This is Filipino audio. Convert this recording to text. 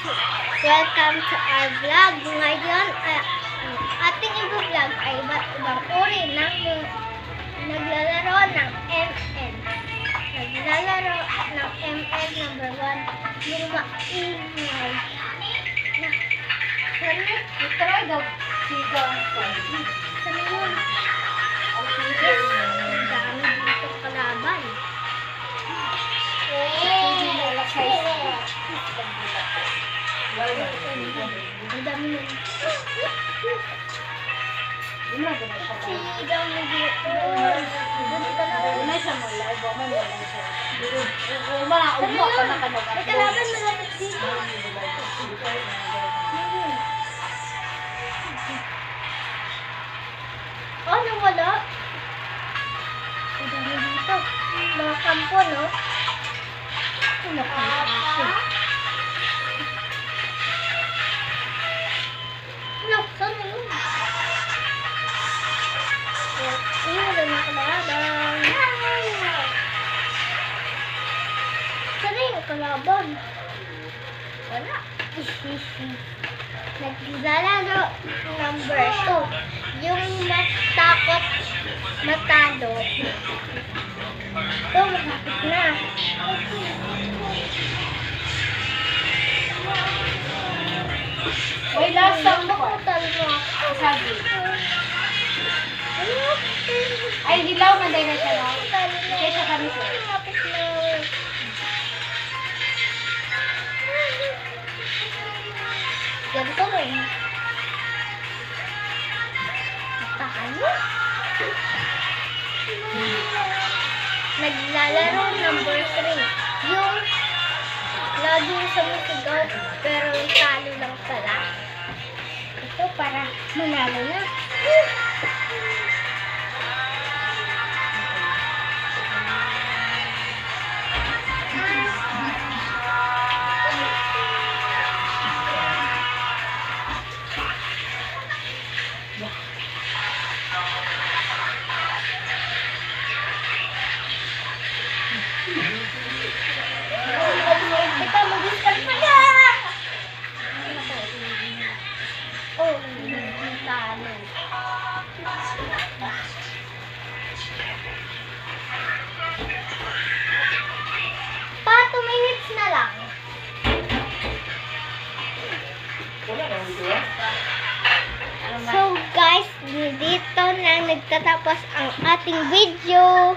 Welcome to our vlog. Ngayon, ang ating i-vlog ay iba't ibang uri ng naglalaro ng ML. Naglalaro ng ML number 1. Yung maingay. Na, sana, Try daw sigang sana yun. Ang Ang dami nun. Sigaw na dito. Ka na. Una siya mo live, mo mo siya. Uma, uma pa na kanong May kalaban malapit dito. Oh, nawala. Ang dito. Mga kampo, no? Ano? Ano? Kalaban? Wala. Naglalaro number 2. Yung matakot matalo. Ito, malapit na. May lasang Rin. Talo? Naglalaro number 3. Yung laging sumisigaw pero talo lang pala. Ito para manalo na. So guys, dito na nagtatapos ang ating video.